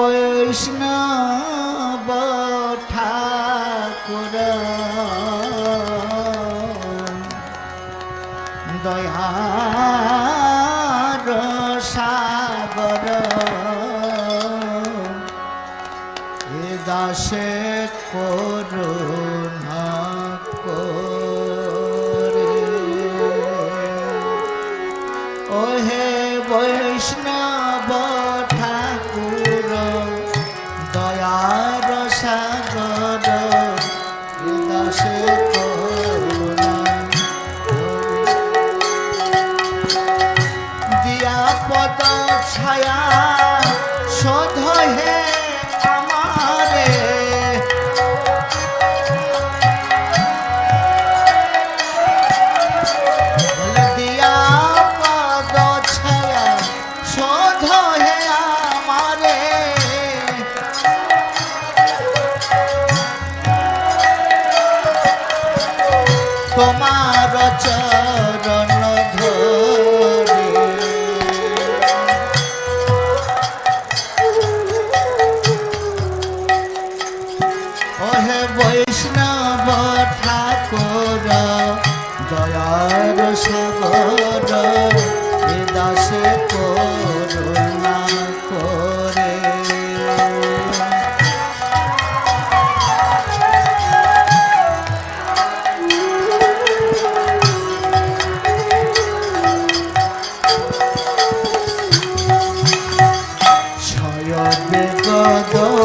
বৈষ্ণব ঠাকুর দয়ার সাগর। এ দাসে করুণা করে। ওহে বৈষ্ণব ছায়া শোধ হে আমারে। দিয়া পদ ছায়া শোধ হে আমারে। তোমার চরণ দয়ার সাগর এ দাসে করুণা করে। ছয় বেগদমে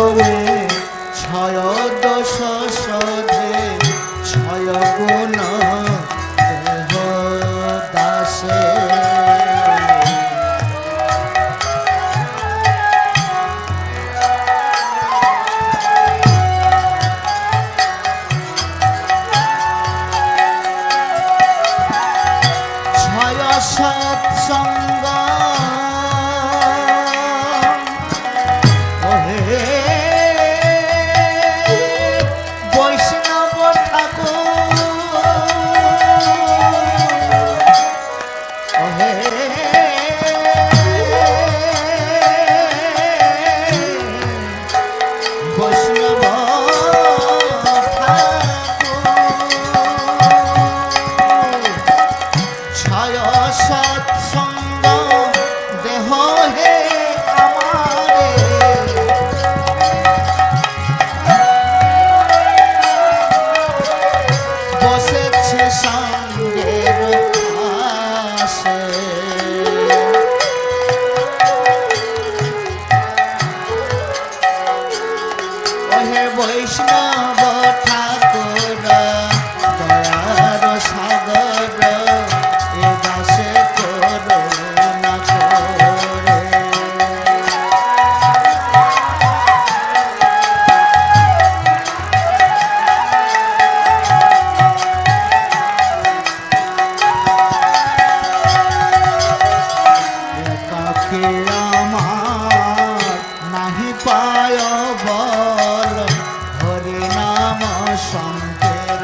পাশে ওহে বৈষ্ণব ঠাকুর কাকে আমার নাহি পায় বল। হরি নাম শঙ্কের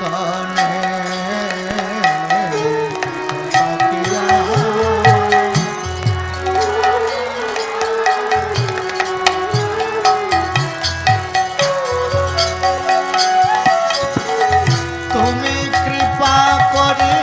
কনে তুমি কৃপা করে